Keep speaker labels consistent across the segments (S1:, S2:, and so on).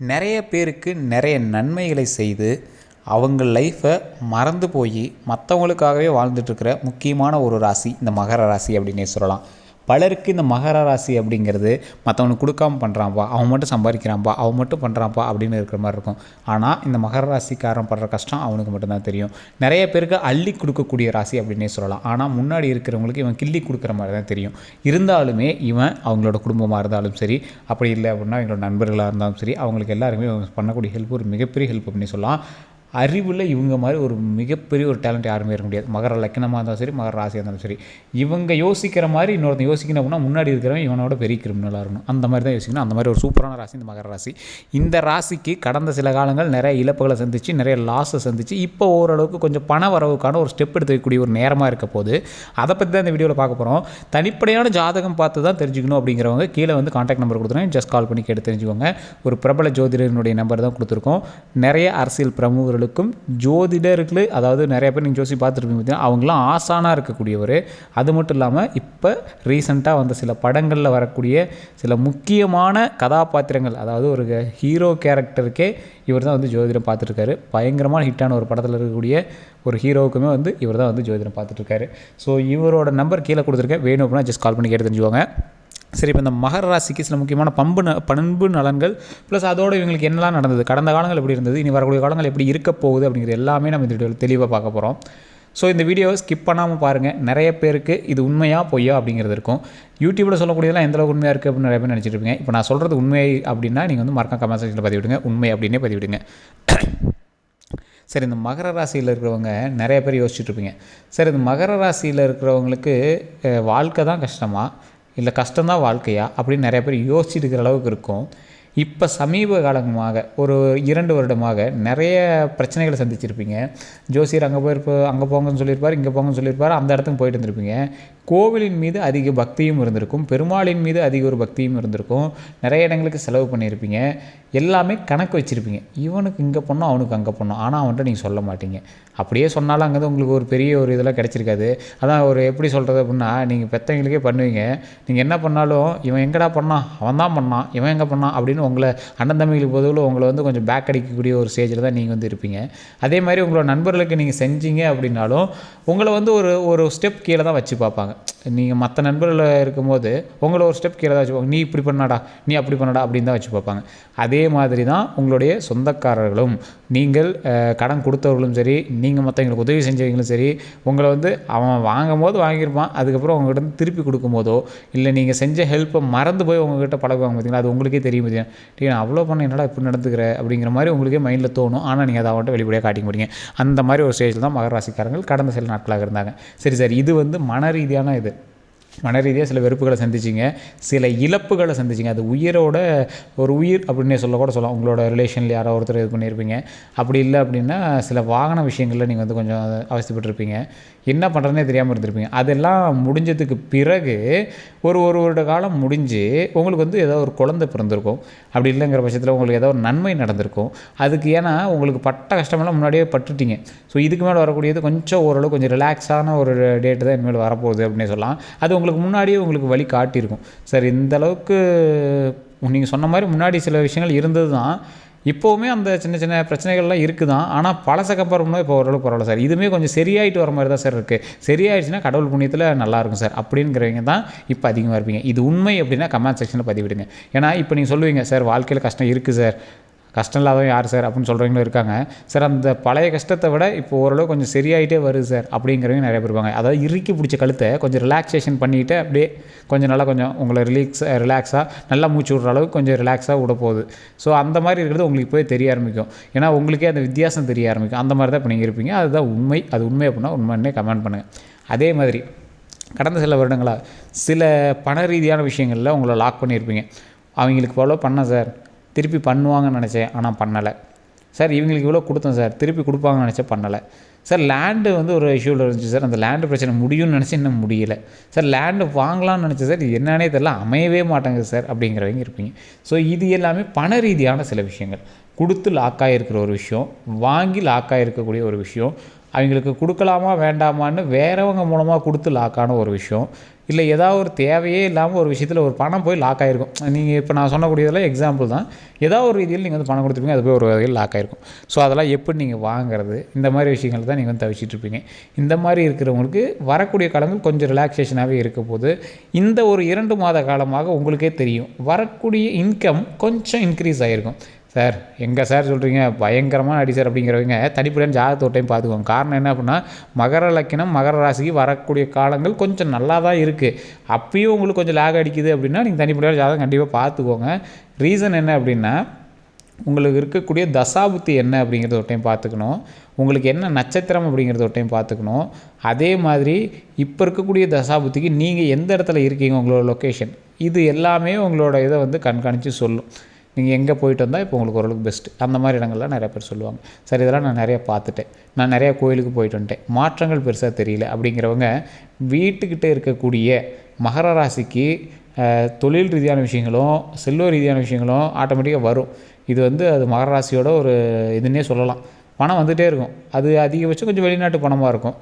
S1: நிறைய பேருக்கு நிறைய நன்மைகளை செய்து அவங்க லைஃப்பை மறந்து போய் மற்றவங்களுக்காகவே வாழ்ந்துட்டுருக்கிற முக்கியமான ஒரு ராசி இந்த மகர ராசி அப்படின்னே சொல்லலாம். பலருக்கு இந்த மகர ராசி அப்படிங்கிறது மற்றவனுக்கு கொடுக்காம பண்ணுறான்ப்பா அவன் மட்டும் சம்பாதிக்கிறான்ப்பா அவன் மட்டும் பண்ணுறான்ப்பா அப்படின்னு இருக்கிற மாதிரி இருக்கும். ஆனால் இந்த மகர ராசிக்காரன் படுற கஷ்டம் அவனுக்கு மட்டும்தான் தெரியும். நிறைய பேருக்கு அள்ளி கொடுக்கக்கூடிய ராசி அப்படின்னே சொல்லலாம். ஆனால் முன்னாடி இருக்கிறவங்களுக்கு இவன் கிள்ளி கொடுக்குற மாதிரி தான் தெரியும். இருந்தாலுமே இவன் அவங்களோட குடும்பமாக இருந்தாலும் சரி அப்படி இல்லை அப்படின்னா எங்களோட நண்பர்களாக இருந்தாலும் சரி அவங்களுக்கு எல்லாருமே பண்ணக்கூடிய ஹெல்ப் ஒரு மிகப்பெரிய ஹெல்ப் அப்படின்னு சொல்லலாம். அறிவில் இவங்க மாதிரி ஒரு மிகப்பெரிய ஒரு டேலண்ட் யாருமே இருக்க முடியாது. மகர லக்கணமாக இருந்தாலும் சரி மகர ராசியாக இருந்தாலும் சரி. இவங்க யோசிக்கிற மாதிரி இன்னொருத்தன் யோசிக்கணும் அப்படின்னா முன்னாடி இருக்கிறவன் இவனோட பெரிய கிரிமினலாக இருக்கணும். அந்த மாதிரி தான் யோசிக்கணும். அந்த மாதிரி ஒரு சூப்பரான ராசி இந்த மகர ராசி. இந்த ராசிக்கு கடந்த சில காலங்கள் நிறைய இழப்புகளை சந்திச்சு நிறைய லாஸை சந்திச்சு இப்போ ஓரளவுக்கு கொஞ்சம் பண வரவுக்கான ஒரு ஸ்டெப் எடுத்து வைக்கக்கூடிய ஒரு நேரமாக இருக்க போது அதை பற்றி தான் இந்த வீடியோவில் பார்க்க போகிறோம் தனிப்படையான ஜாதகம் பார்த்து தான் தெரிஞ்சுக்கணும் அப்படிங்கிறவங்க கீழே வந்து காண்டாக்ட் நம்பர் கொடுத்துருவேன் ஜஸ்ட் கால் பண்ணி கேட்டு தெரிஞ்சுக்கோங்க. ஒரு பிரபல ஜோதிடனுடைய நம்பர் தான் கொடுத்துருக்கோம். நிறைய அரசியல் கொடுக்கும். ஜோதிடர்கள் அதாவது நிறைய பேர் நீங்கள் ஜோசி பார்த்துருப்பீங்க பார்த்தீங்கன்னா அவங்களாம் ஆசானாக இருக்கக்கூடியவர். அது மட்டும் இல்லாமல் இப்போ ரீசண்டாக வந்த சில படங்களில் வரக்கூடிய சில முக்கியமான கதாபாத்திரங்கள் அதாவது ஒரு ஹீரோ கேரக்டருக்கே இவர் தான் வந்து ஜோதிடம் பார்த்துருக்காரு. பயங்கரமான ஹிட்டான ஒரு படத்தில் இருக்கக்கூடிய ஒரு ஹீரோவுக்குமே வந்து இவர் தான் வந்து ஜோதிடம் பார்த்துட்ருக்காரு ஸோ இவரோட நம்பர் கீழே கொடுத்துருக்கேன். வேணும் அப்படின்னா ஜஸ்ட் கால் பண்ணி கேட்டு தெரிஞ்சுக்கோங்க. சரி இப்போ இந்த மகர ராசிக்கு சில முக்கியமான பண்பு ந பண்பு நலன்கள் ப்ளஸ் அதோடு இவங்களுக்கு என்னெல்லாம் நடந்தது? கடந்த காலங்கள் எப்படி இருந்தது? இனி வரக்கூடிய காலங்கள் எப்படி இருக்க போகுது? அப்படிங்கிறது எல்லாமே நம்ம இந்த வீடியோவில் தெளிவாக பார்க்க போகிறோம் ஸோ இந்த வீடியோவை ஸ்கிப் பண்ணாமல் பாருங்கள் நிறைய பேருக்கு இது உண்மையாக பொய்யா அப்படிங்கிறது இருக்கும். யூடியூப்பில் சொல்லக்கூடியதெல்லாம் எந்த அளவுக்கு உண்மையாக இருக்குது அப்படின்னு நிறைய பேர் நினச்சிட்டு இருப்பீங்க. இப்போ நான் சொல்கிறது உண்மை அப்படின்னா நீங்கள் வந்து மறக்காம கமெண்ட் செக்ஷனில் பதிவிடுங்க. உண்மை அப்படின்னே பதிவிடுங்க. சரி இந்த மகர ராசியில் இருக்கிறவங்க நிறைய பேர் யோசிச்சுட்ருப்பீங்க சரி இந்த மகர ராசியில் இருக்கிறவங்களுக்கு வாழ்க்கை தான் கஷ்டமாக இல்லை கஷ்டம்தான் வாழ்க்கையா அப்படின்னு நிறைய பேர் யோசிச்சுட்டு அளவுக்கு இருக்கும். இப்போ சமீப காலமாக ஒரு இரண்டு வருடமாக நிறைய பிரச்சனைகளை சந்திச்சிருப்பீங்க. ஜோசியர் அங்கே போயிருப்ப அங்கே போங்கன்னு சொல்லியிருப்பார் இங்கே போங்கன்னு சொல்லியிருப்பார் அந்த இடத்துக்கு போயிட்டு இருந்திருப்பீங்க கோவிலின் மீது அதிக பக்தியும் இருந்திருக்கும் பெருமாளின் மீது அதிக ஒரு பக்தியும் இருந்திருக்கும். நிறைய இடங்களுக்கு செலவு பண்ணியிருப்பீங்க. எல்லாமே கணக்கு வச்சுருப்பீங்க. இவனுக்கு இங்கே பண்ணோம் அவனுக்கு அங்கே பண்ணோம். ஆனால் அவன்கிட்ட நீங்கள் சொல்ல மாட்டீங்க. அப்படியே சொன்னாலும் அங்கே உங்களுக்கு ஒரு பெரிய ஒரு இதெல்லாம் கிடச்சிருக்காது. அதான் ஒரு எப்படி சொல்கிறது அப்படின்னா நீங்கள் பெற்றவங்களுக்கே பண்ணுவீங்க. நீங்கள் என்ன பண்ணாலும் இவன் எங்கடா பண்ணான்? அவன் தான் பண்ணான். இவன் எங்கே பண்ணான்? அப்படின்னு உங்களை அண்ணன் தம்பிகளுக்கு பொதுவில் உங்களை வந்து கொஞ்சம் பேக் அடிக்கக்கூடிய ஒரு ஸ்டேஜில் தான் நீங்கள் வந்து இருப்பீங்க. அதே மாதிரி உங்களோட நண்பர்களுக்கு நீங்கள் செஞ்சீங்க அப்படின்னாலும் உங்களை வந்து ஒரு ஒரு ஸ்டெப் கீழே தான் வச்சு பார்ப்பாங்க. நீங்கள் மற்ற நண்பர்கள் இருக்கும்போது உங்களை ஒரு ஸ்டெப் கீழே தான் வச்சுப்பாங்க நீ இப்படி பண்ணாடா நீ அப்படி பண்ணாடா அப்படின்னு தான் வச்சு பார்ப்பாங்க. அதே மாதிரி தான் உங்களுடைய சொந்தக்காரர்களும். நீங்கள் கடன் கொடுத்தவர்களும் சரி நீங்கள் மற்றவங்களுக்கு உதவி செஞ்சவங்களும் சரி உங்களை வந்து அவன் வாங்கும் போது வாங்கியிருப்பான் அதுக்கப்புறம் உங்கள்கிட்ட வந்து திருப்பி கொடுக்கும்போதோ இல்லை நீங்கள் செஞ்ச ஹெல்ப்பை மறந்து போய் உங்ககிட்ட பழகுவாங்க பார்த்தீங்களா? அது உங்களுக்கே தெரியும் பார்த்தீங்கன்னா நான் அவ்வளோ பண்ண என்னடா இப்படி நடந்துக்கிற? அப்படிங்கிற மாதிரி உங்களுக்கே மைண்டில் தோணும். ஆனால் நீங்கள் அதை அவன்கிட்ட வெளிப்படையாக காட்டிக்க முடியுங்க அந்த மாதிரி ஒரு ஸ்டேஜில் தான் மகராசிக்காரங்கள் கடந்த சில நாட்களாக இருந்தாங்க. சரி சார். இது வந்து மன ரீதியான இது. மன ரீதியாக சில வெறுப்புகளை சந்திச்சிங்க. சில இழப்புகளை சந்திச்சிங்க. அது உயிரோட ஒரு உயிர் அப்படின்னே சொல்ல கூட சொல்லலாம். உங்களோட ரிலேஷனில் யாரோ ஒருத்தர் இது பண்ணியிருப்பீங்க. அப்படி இல்லை அப்படின்னா சில வாகன விஷயங்களில் நீங்கள் வந்து கொஞ்சம் அவசியப்பட்டிருப்பீங்க என்ன பண்ணுறதுனே தெரியாமல் இருந்திருப்பீங்க. அதெல்லாம் முடிஞ்சதுக்கு பிறகு ஒரு ஒரு வருட காலம் முடிஞ்சு உங்களுக்கு வந்து ஏதோ ஒரு குழந்தை பிறந்திருக்கும். அப்படி இல்லைங்கிற பட்சத்தில் உங்களுக்கு ஏதோ ஒரு நன்மை நடந்திருக்கும். அதுக்கு ஏன்னா உங்களுக்கு பட்ட கஷ்டமெல்லாம் முன்னாடியே பட்டுட்டீங்க. ஸோ இதுக்கு மேலே வரக்கூடியது கொஞ்சம் ஓரளவு கொஞ்சம் ரிலாக்ஸான ஒரு டேட்டு தான் இனிமேல் வரப்போகுது அப்படின்னு சொல்லலாம். அது உங்களுக்கு முன்னாடியே உங்களுக்கு வழி காட்டியிருக்கும். சார் இந்த அளவுக்கு நீங்கள் சொன்ன மாதிரி முன்னாடி சில விஷயங்கள் இருந்தது தான் இப்போவுமே அந்த சின்ன சின்ன பிரச்சனைகள்லாம் இருக்குது தான் ஆனால் பழச கம்பேர் பண்ணும்போது இப்போ ஓரளவுக்கு பரவாயில்ல சார். இதுவுமே கொஞ்சம் சரியாயிட்டு வர மாதிரி தான் சார் இருக்குது சரியாயிடுச்சுன்னா கடவுள் புண்ணியத்தில் நல்லாயிருக்கும் சார். அப்படிங்கிறவங்க தான் இப்போ அதிகமாக இருப்பீங்க. இது உண்மை அப்படின்னா கமெண்ட் செக்ஷனில் பதிவிடுங்க. ஏன்னா இப்போ நீங்கள் சொல்லுவீங்க சார் வாழ்க்கையில் கஷ்டம் இருக்குது சார். கஷ்டம் இல்லாதவன் யார் சார் அப்படின்னு சொல்கிறவங்களும் இருக்காங்க. சார் அந்த பழைய கஷ்டத்தை விட இப்போ ஓரளவு கொஞ்சம் சரியாயிட்டே வருது சார் அப்படிங்கிறவங்க நிறைய பேர் இருப்பாங்க. அதாவது இறுக்கி பிடிச்ச கழுத்தை கொஞ்சம் ரிலாக்ஸேஷன் பண்ணிவிட்டு அப்படியே கொஞ்சம் நல்லா கொஞ்சம் உங்களை ரிலீக்ஸ் ரிலாக்ஸாக நல்லா மூச்சு விட்ற அளவுக்கு கொஞ்சம் ரிலாக்ஸாக விட போகுது. ஸோ அந்த மாதிரி இருக்கிறது உங்களுக்கு போய் தெரிய ஆரம்பிக்கும். ஏன்னா உங்களுக்கே அந்த வித்தியாசம் தெரிய ஆரம்பிக்கும். அந்த மாதிரி தான் இப்போ நீங்கள் இருப்பீங்க. அதுதான் உண்மை. அது உண்மை அப்படின்னா உண்மைன்னே கமெண்ட் பண்ணுங்கள் அதே மாதிரி கடந்த சில வருடங்களாக சில பண ரீதியான விஷயங்களில் உங்களை லாக் பண்ணியிருப்பீங்க. அவங்களுக்கு ஃபாலோ பண்ணேன் சார். திருப்பி பண்ணுவாங்கன்னு நினச்சேன் ஆனால் பண்ணலை. சார் இவங்களுக்கு இவ்வளோ கொடுத்தோம் சார். திருப்பி கொடுப்பாங்கன்னு நினச்சேன் பண்ணலை. சார் லேண்டு வந்து ஒரு இஷ்யூவில் இருந்துச்சு சார். அந்த லேண்டு பிரச்சனை முடியும்னு நினச்சி இன்னும் முடியலை. சார் லேண்டு வாங்கலாம்னு நினச்சேன் சார். இது என்னன்னே தெரியல. அமையவே மாட்டேங்குது சார் அப்படிங்கிறவங்க இருப்பீங்க. ஸோ இது எல்லாமே பண ரீதியான சில விஷயங்கள். கொடுத்து லாக்காகிருக்கிற ஒரு விஷயம் வாங்கி லாக்காகிருக்கக்கூடிய ஒரு விஷயம் அவங்களுக்கு கொடுக்கலாமா வேண்டாமான்னு வேறவங்க மூலமாக கொடுத்து லாக்கான ஒரு விஷயம் இல்லை ஏதாவது ஒரு தேவையே இல்லாமல் ஒரு விஷயத்தில் ஒரு பணம் போய் லாக் ஆகிருக்கும் நீங்கள் இப்போ நான் சொன்னக்கூடியதெல்லாம் எக்ஸாம்பிள் தான். ஏதாவது ஒரு ரீதியில் நீங்கள் வந்து பணம் கொடுத்துருப்பீங்க அது போய் ஒரு வகையில் லாக் ஆகிருக்கும் ஸோ அதெல்லாம் எப்படி நீங்கள் வாங்குறது இந்த மாதிரி விஷயங்கள் தான் நீங்கள் வந்து தவிச்சிட்டு இருப்பீங்க இந்த மாதிரி இருக்கிறவங்களுக்கு வரக்கூடிய காலங்கள் கொஞ்சம் ரிலாக்ஸேஷனாகவே இருக்க போது இந்த ஒரு இரண்டு மாத காலமாக உங்களுக்கே தெரியும் வரக்கூடிய இன்கம் கொஞ்சம் இன்க்ரீஸ் ஆகிருக்கும் சார் எங்கே சார் சொல்கிறீங்க பயங்கரமான அடி சார் அப்படிங்கிறவங்க தனிப்படையான ஜாதகத்தை ஒரு டைம் பார்த்துக்கோங்க. காரணம் என்ன அப்படின்னா மகர லக்கினம் மகர ராசிக்கு வரக்கூடிய காலங்கள் கொஞ்சம் நல்லா தான் இருக்குது அப்பயும் உங்களுக்கு கொஞ்சம் லாக் அடிக்குது அப்படின்னா நீங்கள் தனிப்படையான ஜாதகம் கண்டிப்பாக பார்த்துக்கோங்க. ரீசன் என்ன அப்படின்னா உங்களுக்கு இருக்கக்கூடிய தசாபுத்தி என்ன அப்படிங்கிறத ஒரு டைம் பார்த்துக்கணும். உங்களுக்கு என்ன நட்சத்திரம் அப்படிங்கிறத ஒரு டைம் பார்த்துக்கணும். அதே மாதிரி இப்போ இருக்கக்கூடிய தசாபுத்திக்கு நீங்கள் எந்த இடத்துல இருக்கீங்க உங்களோட லொக்கேஷன் இது எல்லாமே உங்களோட இதை வந்து கண்காணித்து சொல்லும். நீங்கள் எங்கே போயிட்டு வந்தால் இப்போ உங்களுக்கு ஓரளவுக்கு பெஸ்ட்டு அந்த மாதிரி இடங்கள்லாம் நிறைய பேர் சொல்லுவாங்க. சரி இதெல்லாம் நான் நிறைய பார்த்துட்டேன். நான் நிறையா கோயிலுக்கு போயிட்டு வந்துட்டேன். மாற்றங்கள் பெருசாக தெரியல. அப்படிங்கிறவங்க வீட்டுக்கிட்டே இருக்கக்கூடிய மகர ராசிக்கு தொழில் ரீதியான விஷயங்களும் செல்வ ரீதியான விஷயங்களும் ஆட்டோமேட்டிக்காக வரும். இது வந்து அது மகர ராசியோட ஒரு இதுன்னே சொல்லலாம். பணம் வந்துகிட்டே இருக்கும். அது அதிகபட்சம் கொஞ்சம் வெளிநாட்டு பணமாக இருக்கும்.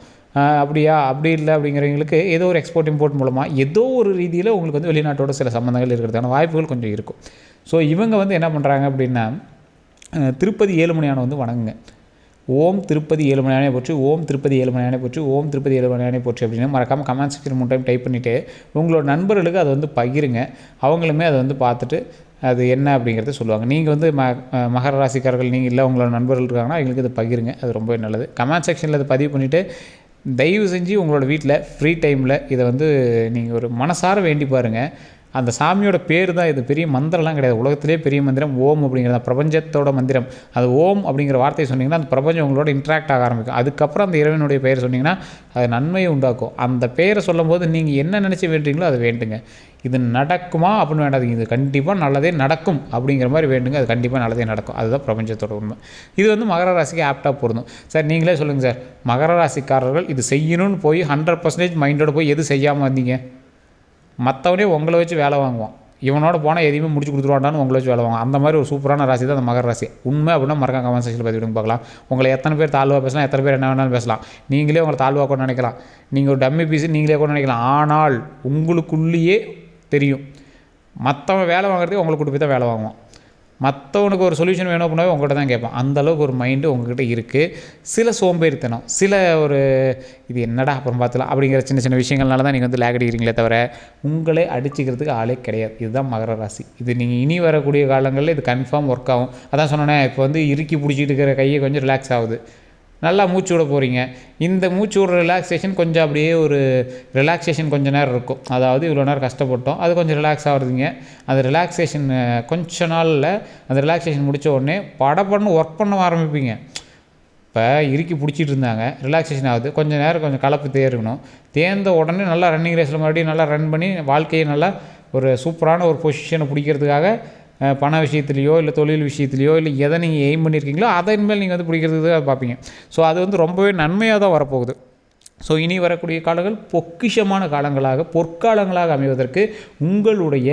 S1: அப்படியா? அப்படி இல்லை. அப்படிங்கிறவங்களுக்கு ஏதோ ஒரு எக்ஸ்போர்ட் இம்போர்ட் மூலமாக ஏதோ ஒரு ரீதியில் உங்களுக்கு வந்து வெளிநாட்டோட சில சம்மந்தங்கள் இருக்கிறதுக்கான வாய்ப்புகள் கொஞ்சம் இருக்கும். ஸோ இவங்க வந்து என்ன பண்ணுறாங்க அப்படின்னா திருப்பதி ஏழுமலையானை வந்து வணங்குங்க. ஓம் திருப்பதி ஏழுமலையானே போச்சு ஓம் திருப்பதி ஏழுமலையானே போச்சு ஓம் திருப்பதி ஏழுமலையானே போச்சு அப்படின்னு மறக்காமல் கமெண்ட் செக்ஷன் மூணு டைம் டைப் பண்ணிவிட்டு உங்களோட நண்பர்களுக்கு அதை வந்து பகிருங்க. அவங்களுமே அதை வந்து பார்த்துட்டு அது என்ன அப்படிங்கிறத சொல்லுவாங்க. நீங்கள் வந்து ம மகர ராசிக்காரர்கள் நீங்கள் இல்லை உங்களோட நண்பர்கள் இருக்காங்கன்னா எங்களுக்கு இதை பகிருங்க. அது ரொம்பவே நல்லது. கமெண்ட் செக்ஷனில் அதை பதிவு பண்ணிவிட்டு தயவு செஞ்சு உங்களோட வீட்டில் ஃப்ரீ டைமில் இதை வந்து நீங்கள் ஒரு மனசார வேண்டி பாருங்கள் அந்த சாமியோட பேர் தான் இது. பெரிய மந்திரம்லாம் கிடையாது. உலகத்திலே பெரிய மந்திரம் ஓம் அப்படிங்கிறது. தான் பிரபஞ்சத்தோட மந்திரம். அது ஓம் அப்படிங்கிற வார்த்தையை சொன்னிங்கன்னா அந்த பிரபஞ்சம் உங்களோட இன்ட்ராக்ட் ஆக ஆரம்பிக்கும். அதுக்கப்புறம் அந்த இறைவனுடைய பெயர் சொன்னிங்கன்னா அது நன்மையை உண்டாக்கும். அந்த பெயரை சொல்லும்போது நீங்கள் என்ன நினச்சி வேண்டுங்களோ அதை வேண்டுங்க. இது நடக்குமா அப்படின்னு வேண்டாதீங்க. இது கண்டிப்பாக நல்லதே நடக்கும் அப்படிங்கிற மாதிரி வேண்டுங்க. அது கண்டிப்பாக நல்லதே நடக்கும். அதுதான் பிரபஞ்சத்தோட உண்மை. இது வந்து மகர ராசிக்கு ஆப்டாக பொருந்தும். சார் நீங்களே சொல்லுங்கள் சார். மகர ராசிக்காரர்கள் இது செய்யணும்னு போய் ஹண்ட்ரட் பர்சன்டேஜ் மைண்டோட போய் எது செய்யாமல் வந்தீங்க? மற்றவனே உங்களை வச்சு வேலை வாங்குவான். இவனோட போனால் எதையுமே முடிச்சு கொடுத்துருவான்டான்னு உங்களை வச்சு வேலை வாங்குவான். அந்த மாதிரி ஒரு சூப்பரான ராசி தான் அந்த மகர ராசி. உண்மை அப்படின்னா மறக்காம கமெண்ட் செக்ஷனில் விடுங்க பார்க்கலாம். உங்களை எத்தனை பேர் தாழ்வாக பேசலாம் எத்தனை பேர் என்ன வேணாலும் பேசலாம். நீங்களே உங்களை தாழ்வாக கூட நினைக்கலாம். நீங்கள் ஒரு டம்மி பீஸ் நீங்களே கூட நினைக்கலாம். ஆனால் உங்களுக்குள்ளேயே தெரியும். மற்றவன் வேலை வாங்குறதுக்கு உங்களுக்கு கூட்டு போய் தான் வேலை வாங்குவான். மற்றவனுக்கு ஒரு சொல்யூஷன் வேணும் அப்படின்னாவே உங்கள்கிட்ட தான் கேட்பான். அந்தளவுக்கு ஒரு மைண்டு உங்ககிட்ட இருக்குது சில சோம்பேறித்தனம் சில ஒரு இது என்னடா அப்புறம் பார்த்துலாம் அப்படிங்கிற சின்ன சின்ன விஷயங்கள்னால தான் நீங்கள் வந்து லேக் அடிக்கிறீங்களே தவிர உங்களே அடிச்சுக்கிறதுக்கு ஆளே கிடையாது. இதுதான் மகர ராசி. இது நீங்கள் இனி வரக்கூடிய காலங்களில் இது கன்ஃபார்ம் ஒர்க் ஆகும். அதான் சொன்னேனே இப்போ வந்து இறுக்கி பிடிச்சிட்டு இருக்கிற கையை கொஞ்சம் ரிலாக்ஸ் ஆகுது. நல்லா மூச்சு விட போகிறீங்க இந்த மூச்சு விடுற ரிலாக்ஸேஷன் கொஞ்சம் அப்படியே ஒரு ரிலாக்ஸேஷன் கொஞ்ச நேரம் இருக்கும். அதாவது இவ்வளோ நேரம் கஷ்டப்பட்டோம். அது கொஞ்சம் ரிலாக்ஸ் ஆகுறதுங்க அந்த ரிலாக்ஸேஷன் கொஞ்ச நாளில் அந்த ரிலாக்ஸேஷன் முடித்த உடனே படப்படன்னு ஒர்க் பண்ண ஆரம்பிப்பீங்க. இப்போ இறுக்கி பிடிச்சிட்டு இருந்தாங்க. ரிலாக்ஸேஷன் ஆகுது. கொஞ்சம் நேரம் கொஞ்சம் கலப்பு தேர்க்கணும் தேர்ந்த உடனே நல்லா ரன்னிங் ரேஸில் மறுபடியும் நல்லா ரன் பண்ணி வாழ்க்கையை நல்லா ஒரு சூப்பரான ஒரு பொசிஷனை பிடிக்கிறதுக்காக பண விஷயத்துலையோ இல்லை தொழில் விஷயத்துலையோ இல்லை எதை நீங்கள் எய்ம் பண்ணியிருக்கீங்களோ அதன் மேல் நீங்கள் வந்து பிடிக்கிறதுக்கு அதை பார்ப்பீங்க. ஸோ அது வந்து ரொம்பவே நன்மையாக தான் வரப்போகுது. ஸோ இனி வரக்கூடிய காலங்கள் பொக்கிஷமான காலங்களாக பொற்காலங்களாக அமைவதற்கு உங்களுடைய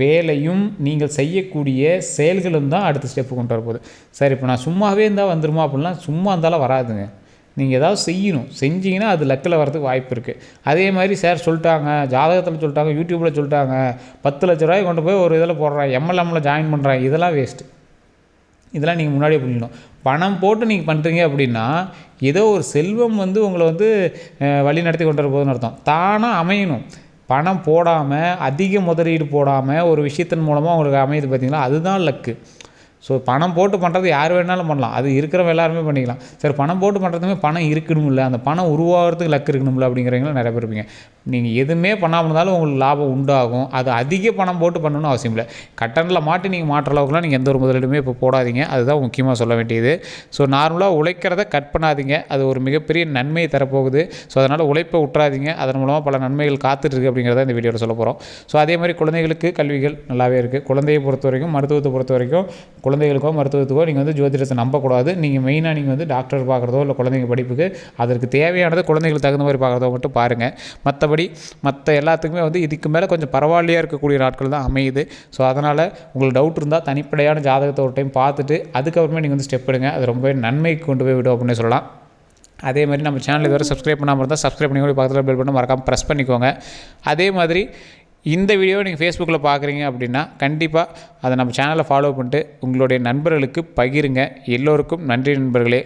S1: வேலையும் நீங்கள் செய்யக்கூடிய செயல்களும் தான் அடுத்த ஸ்டெப்பு கொண்டு வரப்போகுது. சார் இப்போ நான் சும்மாவே இருந்தால் வந்துருமா அப்படிலாம் சும்மா இருந்தாலும் வராதுங்க. நீங்கள் ஏதாவது செய்யணும். செஞ்சீங்கன்னா அது லக்கில் வரதுக்கு வாய்ப்பு இருக்குது அதே மாதிரி சார் சொல்லிட்டாங்க ஜாதகத்தில் சொல்லிட்டாங்க யூடியூப்பில் சொல்லிட்டாங்க பத்து லட்ச ரூபாய் கொண்டு போய் ஒரு இதில் போடுறேன் எம்எல்எம்மில் ஜாயின் பண்ணுறேன் இதெல்லாம் வேஸ்ட்டு இதெல்லாம் நீங்கள் முன்னாடியே பண்ணிடணும் பணம் போட்டு நீங்கள் பண்ணுறீங்க அப்படின்னா ஏதோ ஒரு செல்வம் வந்து உங்களை வந்து வழி நடத்தி கொண்டு வர அர்த்தம். தானாக அமையணும். பணம் போடாமல் அதிக முதலீடு போடாமல் ஒரு விஷயத்தின் மூலமாக உங்களுக்கு அமையுது பார்த்தீங்களா? அதுதான் லக்கு. ஸோ பணம் போட்டு பண்ணுறது யார் வேணாலும் பண்ணலாம். அது இருக்கிறவங்க எல்லாருமே பண்ணிக்கலாம். சரி பணம் போட்டு பண்ணுறதுமே பணம் இருக்கணும்ல. அந்த பணம் உருவாகிறதுக்கு லக்கு இருக்கணும்ல அப்படிங்கிறவங்களும் நிறைய பேர் இருப்பீங்க. நீங்கள் எதுவுமே பண்ணாமல் இருந்தாலும் உங்களுக்கு லாபம் உண்டாகும். அது அதிக பணம் போட்டு பண்ணணும்னு அவசியம் இல்லை. கட்டனில் மாட்டி நீங்கள் மாற்ற அளவுக்குலாம் நீங்கள் எந்த ஒரு முதலீடுமே இப்போ போடாதீங்க. அதுதான் முக்கியமாக சொல்ல வேண்டியது. ஸோ நார்மலாக உழைக்கிறத கட் பண்ணாதீங்க. அது ஒரு மிகப்பெரிய நன்மையை தரப்போகுது. ஸோ அதனால் உழைப்பை விட்றாதீங்க அதன் மூலமாக பல நன்மைகள் காத்துட்ருக்கு அப்படிங்கிறத இந்த வீடியோவில் சொல்ல போகிறோம் ஸோ அதே மாதிரி குழந்தைகளுக்கு கல்விகள் நல்லாவே இருக்குது குழந்தையை பொறுத்த வரைக்கும் மருத்துவத்தை பொறுத்த வரைக்கும் குழந்தைகளுக்கோ மருத்துவத்துக்கோ நீங்கள் வந்து ஜோதிடத்தை நம்பக்கூடாது. நீங்கள் மெயினாக நீங்கள் வந்து டாக்டர் பார்க்குறதோ இல்லை குழந்தைங்க படிப்புக்கு அதற்கு தேவையானது குழந்தைகளுக்கு தகுந்த மாதிரி பார்க்குறதோ மட்டும் பாருங்கள் மற்றபடி மற்ற எல்லாத்துக்குமே வந்து இதுக்கு மேலே கொஞ்சம் பரவாயில்லையாக இருக்கக்கூடிய நாட்கள் தான் அமையுது. ஸோ அதனால் உங்களுக்கு டவுட் இருந்தால் தனிப்படையான ஜாதகத்தை ஒரு டைம் பார்த்துட்டு அதுக்கப்புறமே நீங்கள் வந்து ஸ்டெப் எடுங்க. அது ரொம்பவே நன்மைக்கு கொண்டு போய் விடும் அப்படின்னு சொல்லலாம். அதே மாதிரி நம்ம சேனல் இதுவரை சப்ஸ்கிரைப் பண்ணாமல் இருந்தால் சப்ஸ்கிரைப் பண்ணி கூட பக்கத்தில் பெல் பட்டன் மறக்காமல் ப்ரெஸ் பண்ணிக்கோங்க. அதே மாதிரி இந்த வீடியோவை நீங்கள் ஃபேஸ்புக்கில் பார்க்குறீங்க அப்படின்னா கண்டிப்பாக அதை நம்ம சேனலை ஃபாலோ பண்ணிட்டு உங்களுடைய நண்பர்களுக்கு பகிருங்க. எல்லோருக்கும் நன்றி நண்பர்களே.